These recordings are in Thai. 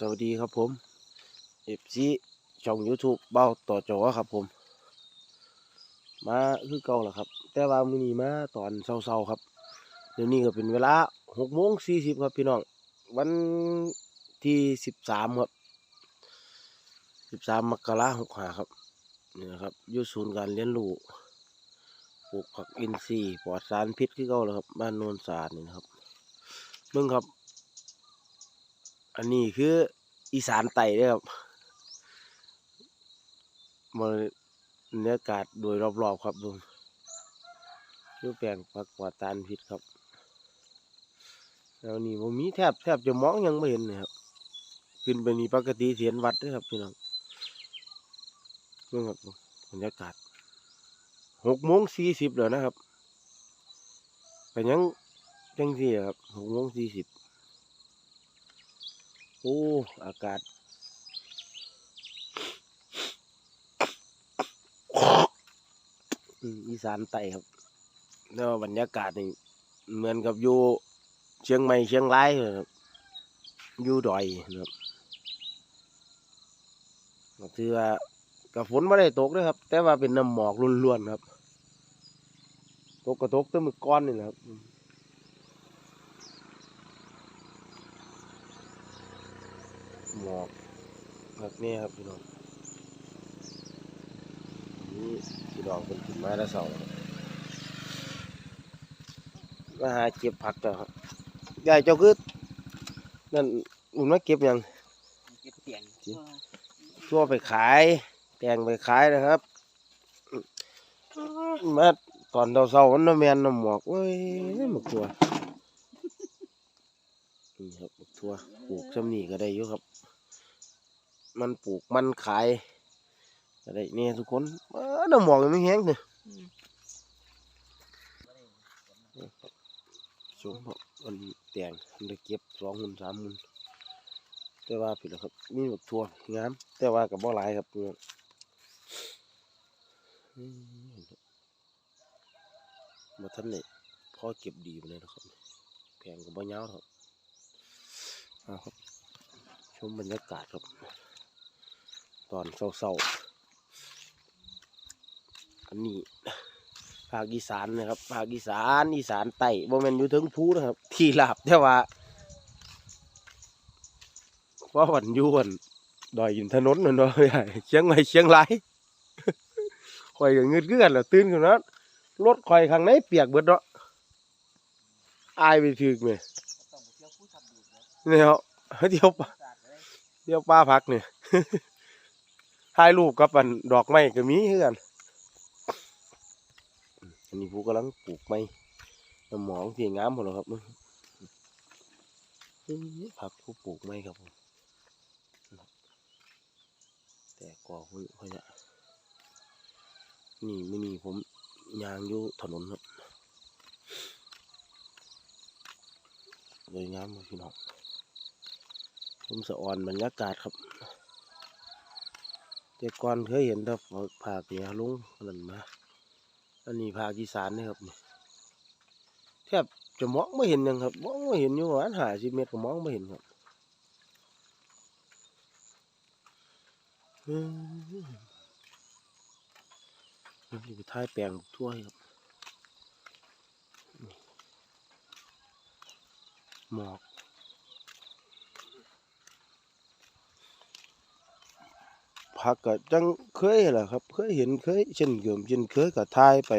สวัสดีครับผมเอฟซีช่อง YouTube เบ้าต่อจอครับผม มาคือเก่าแล้วครับ แต่ว่ามื้อนี้มาตอนเช้าๆครับ เดี๋ยวนี้ก็เป็นเวลาหกโมงสี่สิบครับพี่น้อง วันที่สิบสามครับสิบสามมกราหกหาครับนี่นะครับยู่ศูนย์การเรียนรู้ปลูกผักอินทรีย์ปลอดสารพิษคือเก่าแล้วครับ บ้านโนนสาดนี่นะครับเบิ่งครับ อันนี้คืออีสานไต่เด้อครับบรรยากาศโดยรอบๆครับลุงคือแปลงผักปลอดสารพิษครับ แล้วนี่ผมมีแทบแทบจะมองยังไม่เห็นเลยครับ ขึ้นไปนี่ปกติเสียนวัดเด้วยครับพี่น้องนี่ครับบรรยากาศหกโมงสี่สิบแล้วนะครับก็ยังจังสี่ครับหกโมงสี่สิบ โอ้อากาศอีสานใต้ครับแล้วบรรยากาศนี่เหมือนกับอยู่เชียงใหม่เชียงรายครับอยู่ดอยนะครับก็คือว่ากับฝนไม่ได้ตกนะครับ แต่ว่าเป็นน้ำหมอกล้วนๆครับ ตกกระตกตั้งมือก้อนนี่แหละครับ หมอกแบบนี้ครับพี่น้องนี่พี่น้องเป็นขึ้นมาแล้วเสาร์มาหาเก็บผักเจ้าครับยายเจ้าคือนั่นอุ่นมาเก็บหยังเก็บเตียงจริงชั่วไปขายแตงไปขายนะครับมาตอนเช้าๆมันน้ำแมนน้ำหมอกเว้ยหมกตัวนี่ครับหมกตัวปลูกซ้ำนี่ก็ได้อยู่ครับ มันปลูกมันขายก็ได้เนี่ยทุกคนเออน้ำหมอกยังไม่แห้งเลยชมครับมันแตงมันได้เก็บสองหุ่นสามหุ่นแต่ว่าผิดแล้วครับมีบักทั่วงามแต่ว่ากับบ่หลายครับเพื่อนมาท่านเนี่ยพ่อเก็บดีมาเลยนะครับแพงกับบ่ยาวครับเอาครับ ชมบรรยากาศครับ ตอนเศร้าๆอันนี้ภาคอีสานนะครับภาคอีสานอีสานใต้บ่แม่นอยู่ถึงภูนะครับ ที่ลาบแต่ว่าเพราะวันยวนดอยอินถนนนั่นเนาะใหญ่เชียงใหม่เชียงรายข่อยก็เงืดเกลือนแล้วตื่นขึ้นมารถข่อยข้างในเปียกเบิดเนาะอายไปถึกแม่ต้องไปเที่ยวผู้ทำดูนะเนี่ยเดี๋ยวเลยเดี๋ยวป้าพักเนี่ย ถ่ายรูปกับอันดอกไม้ก็มีคือกันอันนี้ผู้กำลังปลูกไม้น้ำหมองที่งามหมดแล้วครับผักผู้ปลูกไม้ครับผมแต่ก่อหุ้ยเขาเนี่ยนี่ไม่นี่ผมยางอยู่ถนนครับเลยงามเลยพี่น้องผมสะอ่อนบรรยากาศครับ แต่ก่อนเคยเห็นแต่ภาคเหนือลงนั่นมาอันนี้ภาคอีสานนี่ครับแทบจะมองไม่เห็นยังครับมองไม่เห็นอยู่ประมาหาสิเมตรก็มองไม่เห็นครับนี่ไปท้ายแปลงทั่วครับหมอก ผักก็จังเคยแหละครับ เคยเห็นเคยเช่นเกิมเช่นเคยก็ทายไป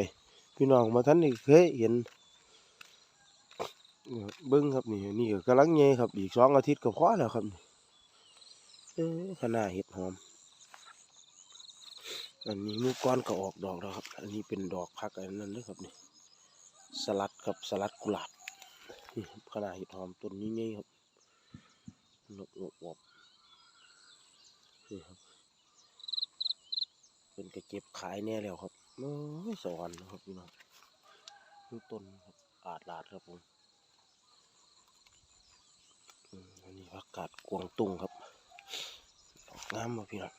พี่น้องมาท่านนี่เคยเห็นบเบิ้งครับนี่นี่ก็กำลังเงยครับ อีกสองอาทิตย์ก็พอแล้วครับเอ้ยขนาดเห็ดหอม อันนี้มูก้อนก็ออกดอกแล้วครับ อันนี้เป็นดอกพักอันนั้นเลยครับนี่สลัดครับสลัดกุหลาบขนาดเห็ดหอมต้นนี้ไงครับนกนกอบนี่ครับ เป็นกระเก็บขายแน่แล้วครับโอ้ยสวรรค์นะครับพี่น้องนี่ต้นครับอาดลาดครับผมอันนี้ผักกาดกวางตุ้งครับดอกงามมาพี่น้อง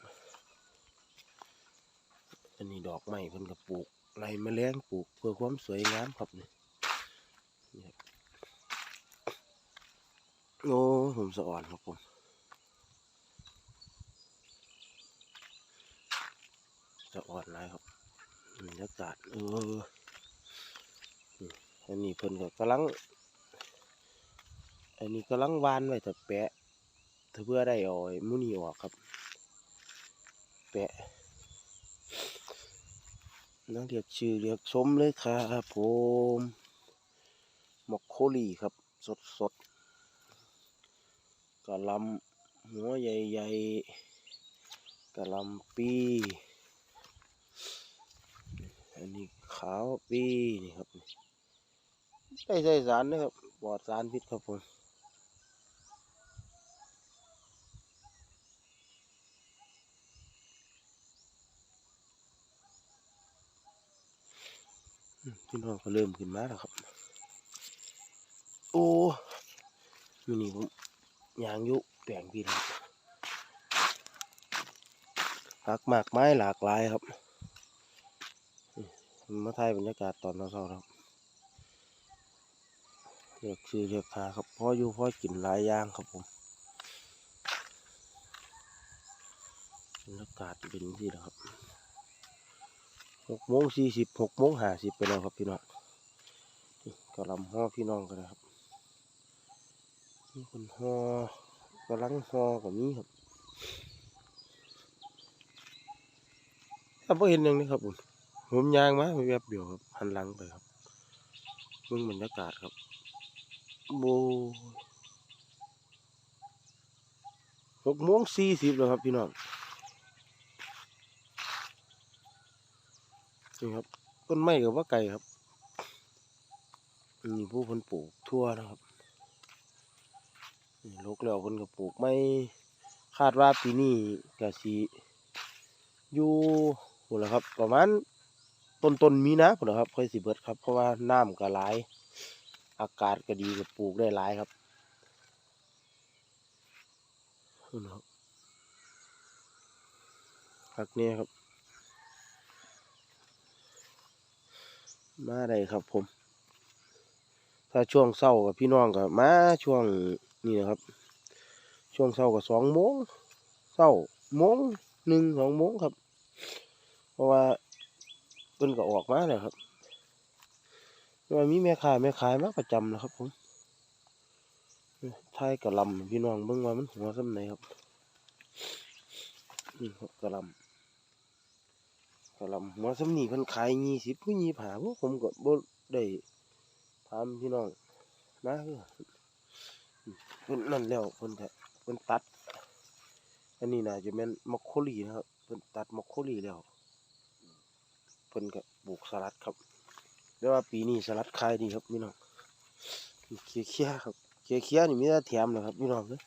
อันนี้ดอกไม้เพิ่นก็ปลูกไรแมลงปลูกเพื่อความสวยงามครับนี่นี่ครับโอ้ผมสะอ่อนครับผม จะอ่อนหลายครับบรรยากาศเอออันนี้เพิ่นก็กำลัง อันนี้กำลังวานไว้แต่แปะถ้าเพื่อได้อาไอ้มุนีออกครับ แปะนั่งเรียกชื่อเรียกชมเลยครับผมมอกโคลีครับ สดสดกะลำหัวใหญ่ๆกะลำปี อันนี้ขาวปีนี่ครับใส่ใส่สารนะครับปลอดสารพิษครับผมพี่น้องก็เริ่มขึ้นมาแล้วครับ โอ้มินี่ผมยางยุแปลงพี่นะครับผักหมากไม้หลากหลายครับ มาถ่ายบรรยากาศตอนเช้าครับเรียกชื่อเรียกหาครับพ่ออยู่พ่อกินหลายอย่างครับผมบรรยากาศเป็นที่นะครับหกโมงสี่สิบหกโมงห้าสิบไปแล้วครับพี่น้องกำลังห่อพี่น้องกันนะครับนี่คนห่อกำลังห่อกับนี้ครับถ้าพ่เห็นย่างนี้ครับผม ผมยางมาแวบเดียวครับหันหลังไปครับเบิ่งบรรยากาศครับโบหกโมงสี่สิบแล้วครับพี่น้องนี่ครับต้นไม้กับว่าไก่ครับนี่ผู้คนปลูกทั่วนะครับนี่ลกแล้วคนก็ปลูกไม่คาดว่าปีนี้กะสีอยู่หมดแล้วครับ ประมาณ ต้นต้นๆมีนะพุ่นะครับค่อยสิเบิดครับ เพราะว่าน้ำก็หลาย อากาศก็ดีก็ปลูกได้หลายครับพุ่นครับพักนี้ครับ มาได้ครับผม ถ้าช่วงเศร้ากับพี่น้องก็มาช่วงนี่นะครับ ช่วงเศร้าก็สองโมงเศร้าโมงหนึ่งสองโมงครับ เพราะว่า พิ่นก็ออกมาแล้วครับแต่ว่ามีแม่ค้าแม่ขายมาประจำนะครับผมทายกะลำพี่น้องเบิ่งว่ามันหัวส่ำไหนครับนี่ครับกะลำกระลำหัวส่ำนี้เพิ่นขายยี่สิบผู้ยี่ผาพวกผมก็บ่ได้ถามพี่น้องมาคือเพิ่นนั่นแล้วเพิ่นก็เพิ่นตัด อันนี้น่าจะแม่นมอคโคลีนะครับเพิ่นตัดมอคโคลีแล้ว เพิ่นก็ปลูกสลัดครับแต่ว่าปีนี้สลัดขายดีครับพี่น้องเคี้ยเคี้ยครับเคี้ยเคี้ยนี่มีแต่แถมเลยครับพี่น้องเด้อ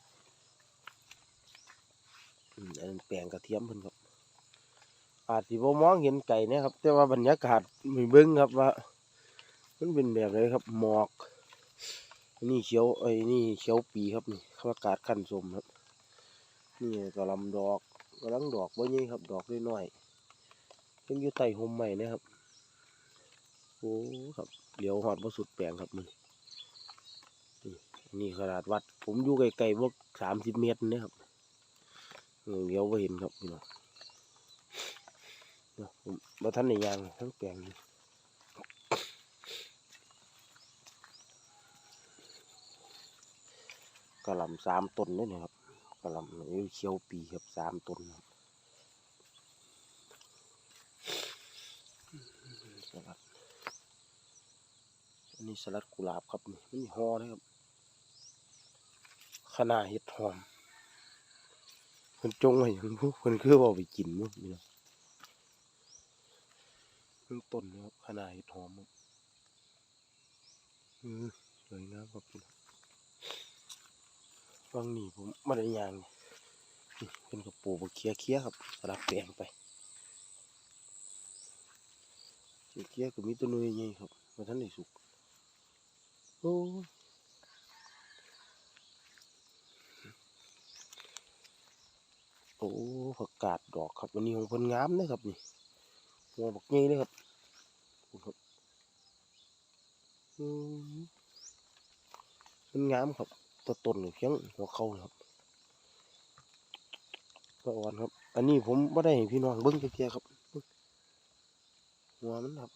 อืมอันแปลงกระเทียมเพิ่นครับ อาจสิบ่มองเห็นไก่นะครับ แต่ว่าบรรยากาศมีเบิ่งครับว่ามันเป็นแบบไรครับหมอกอันนี่เขียวไอ้นี่เขียวปีครับนี่เขาอากาศขั้นสมครับ นี่กำลังดอกกำลังดอกบ่ใหญ่ครับ ดอกน้อยๆ ยังอยู่ใต้ห่มใหม่นะครับ โอ้ครับเดี๋ยวหอดมาสุดแปลงครับมันนี่ขนาดวัด ผมอยู่ไกลๆพวกสามสิบเมตรนะครับเดี๋ยวไ่เห็นครับพี่น้องเนาะผมาท่านในยางทั้งแปลงนี้กระลำสามต้นนี่นะครับกระลำเขียวปีครับสามต้นครับ สลัดอั นนี้สลัดกุหลาบครับนี่มันมีห่อนะครับขนาเห็ดหอมเพิ่นจงไว้อย่างพวกเพิ่นคือเอาไปกินมั้งนี่นะเพิ่งต้นนะครับขนาเห็ดหอมครับอือสวยงามครับพี่น้องฟังนี่ผมมาได้ยางนี่เป็นกระปูบเคี้ยเคี้ยครับสลับแปลงไปเสียเกียก็มีตัวนุ่ยใหญ่ครับมาท่านได้สุก โอ้โอ้ผักกาดดอกครับวันนี้ของพนงามนะครับนี่หัวบักใหญ่เลยครับครับมันงามครับตัวต้นนี่เพียงหัวเขาครับตัวอ่อนครับ อันนี้ผมไม่ได้ให้พี่น้องเบิ้งเพียครับหัวมันครับ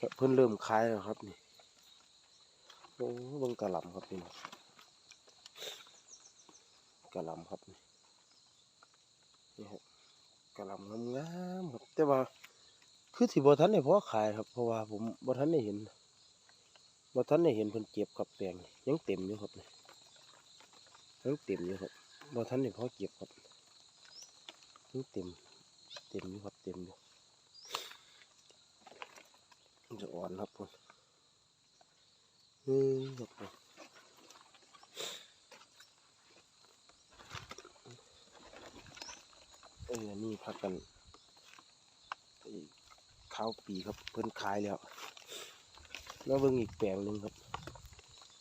ครับเพิ่นเริ่มคลายแล้วครับนี่ โอ้บิ่งกระหล่ำครับพี่น้องกระหล่ำครับนี่ครับกระหล่ำงามๆครับแต่ว่าคือสิบ่ทันได้พอขายครับเพราะว่าผมบ่ทันได้เห็นบ่ทันได้เห็นเพิ่นเก็บครับแปลงยังเต็มอยู่ครับนี่ยังเต็มอยู่ครับบ่ทันได้พอเก็บครับยังเต็มเต็มอยู่ครับเต็มอยู่จะอ่อนครับผม เฮ้ยครับผมเออนี่พักกันข้าวปีครับเพิ่นขายแล้วแล้วเบิ่งอีกแปลงหนึ่งครับ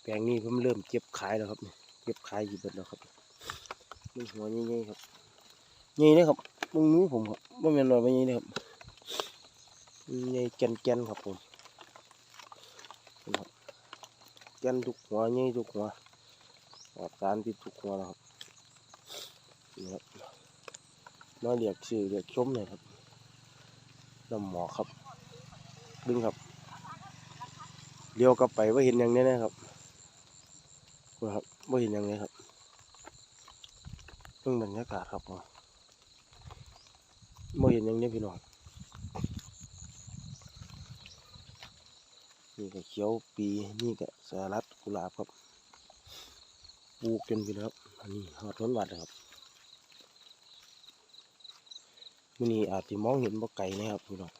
แปลงนี้เพิ่นเริ่มเก็บขายแล้วครับนี่เก็บขายอยู่เบิดแล้วครับมันหัวใหญ่ๆครับใหญ่เลยครับมึงมือผมครับบ่แม่นว่าไปนี่นะครับใหญ่แก่นๆครับผมนี่ครับแก่นทุกหัวใหญ่ทุกหัวปลอดสารพิษทุกหัวนะครับนี่ครับมาเรียกชื่อเรียกชมหน่อยครับน้ำหมอครับดึงครับเลี้ยวกลับไปว่าเห็นอย่างนี้นะครับว่าครับว่าเห็นอย่างนี้ครับเพิ่งบรรยากาศครับผมบ่เห็นหยังเนี่ยพี่น้อง นี่ก็เขียวปีนี่ก็สารัดกุหลาบครับปลูกจนพี่นะครับอันนี้หอดร้นวัดนะครับมื้อนี้อาจจะมองเห็นบ่ไกลนะครับพี่น้อง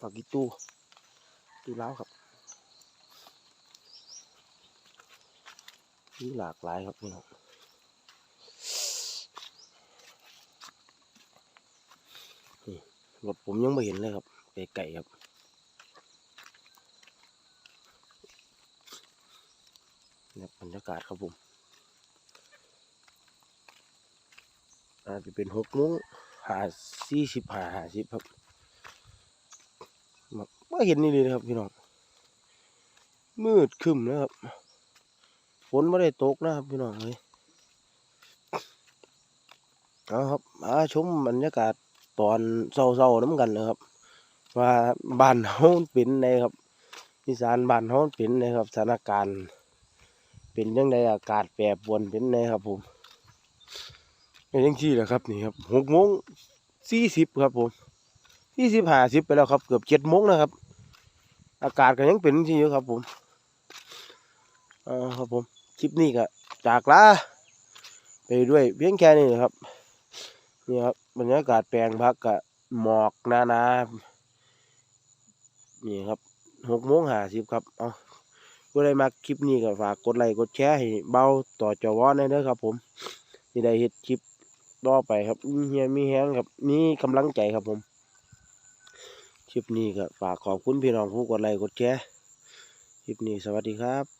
ปากกีตู้ตู้ล้าวครับมีหลากหลายครับพี่น้องรถผมยังไม่เห็นเลยครับ ไกลๆครับนี่บรรยากาศครับผมอาจจะเป็นหกโมงหาสี่สิบหาหาสิบครับมาเห็นนี่เลยนะครับพี่น้องมืดคึมนะครับฝนไม่ได้ตกนะครับพี่น้องเลยเอาครับมาชมบรรยากาศตอนเศร้าๆน้ำกันนะครับ ว่าบ้านเฮาเป็นไงครับอีสานบ้านเฮาเป็นไงครับสถานการณ์ เป็นยังไงอากาศแปรปรวนเป็นไงครับ ผมเป็นยังที่แหละครับนี่ครับหกโมงสี่สิบครับผมสี่สิบห้าสิบไปแล้วครับ เกือบเจ็ดโมงนะครับ อากาศก็ยังเป็นที่อยู่ครับ ผมอ่าครับผมคลิปนี้ก็จากลาไปด้วยเพียงแค่นี้นะครับนี่ครับบรรยากาศแปลงพักกับหมอกหนานา นี่ครับหกโมงหาสิบครับเอาผู้ใดมาคลิปนี้ก็ฝากกดไลค์กดแชร์ให้เบาต่อจอวอนได้เด้อครับ ผมที่ได้เห็ดคลิปต่อไปครับมีเฮียมีแฮงครับมีกำลังใจครับผม คลิปนี้ก็ฝากขอบคุณพี่น้องผู้กดไลค์กดแชร์คลิปนี้สวัสดีครับ